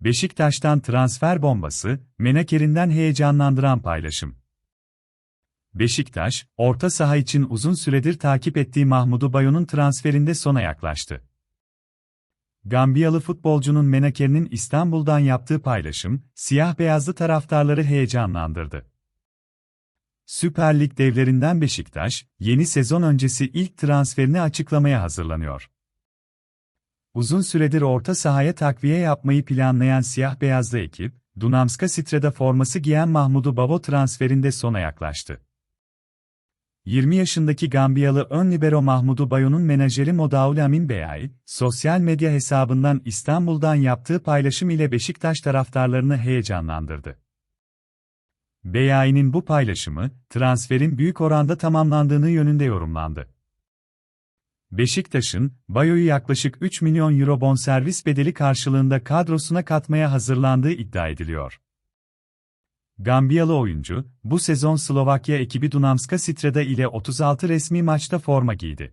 Beşiktaş'tan transfer bombası, Menaker'inden heyecanlandıran paylaşım. Beşiktaş, orta saha için uzun süredir takip ettiği Mahmudu Bayo'nun transferinde sona yaklaştı. Gambiyalı futbolcunun Menaker'in İstanbul'dan yaptığı paylaşım, siyah-beyazlı taraftarları heyecanlandırdı. Süper Lig devlerinden Beşiktaş, yeni sezon öncesi ilk transferini açıklamaya hazırlanıyor. Uzun süredir orta sahaya takviye yapmayı planlayan siyah-beyazlı ekip, Dunamska Streda forması giyen Mahmudu Bavo transferinde sona yaklaştı. 20 yaşındaki Gambiyalı ön libero Mahmudu Bayo'nun menajeri Modaul Amin Beyay, sosyal medya hesabından İstanbul'dan yaptığı paylaşım ile Beşiktaş taraftarlarını heyecanlandırdı. Beyay'nin bu paylaşımı, transferin büyük oranda tamamlandığını yönünde yorumlandı. Beşiktaş'ın, Bayo'yu yaklaşık 3 milyon euro bonservis bedeli karşılığında kadrosuna katmaya hazırlandığı iddia ediliyor. Gambiyalı oyuncu, bu sezon Slovakya ekibi Dunamska Streda ile 36 resmi maçta forma giydi.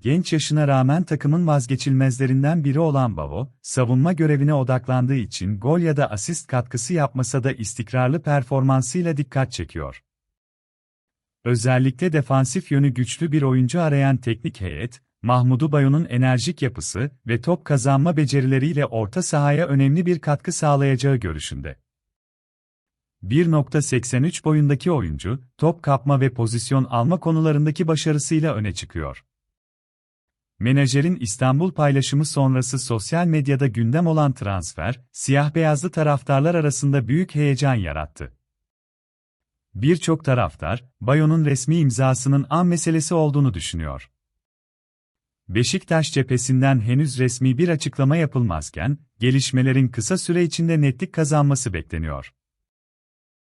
Genç yaşına rağmen takımın vazgeçilmezlerinden biri olan Bavo, savunma görevine odaklandığı için gol ya da asist katkısı yapmasa da istikrarlı performansıyla dikkat çekiyor. Özellikle defansif yönü güçlü bir oyuncu arayan teknik heyet, Mahmudu Bayo'nun enerjik yapısı ve top kazanma becerileriyle orta sahaya önemli bir katkı sağlayacağı görüşünde. 1.83 boyundaki oyuncu, top kapma ve pozisyon alma konularındaki başarısıyla öne çıkıyor. Menajerin İstanbul paylaşımı sonrası sosyal medyada gündem olan transfer, siyah-beyazlı taraftarlar arasında büyük heyecan yarattı. Birçok taraftar, Bayo'nun resmi imzasının an meselesi olduğunu düşünüyor. Beşiktaş cephesinden henüz resmi bir açıklama yapılmazken, gelişmelerin kısa süre içinde netlik kazanması bekleniyor.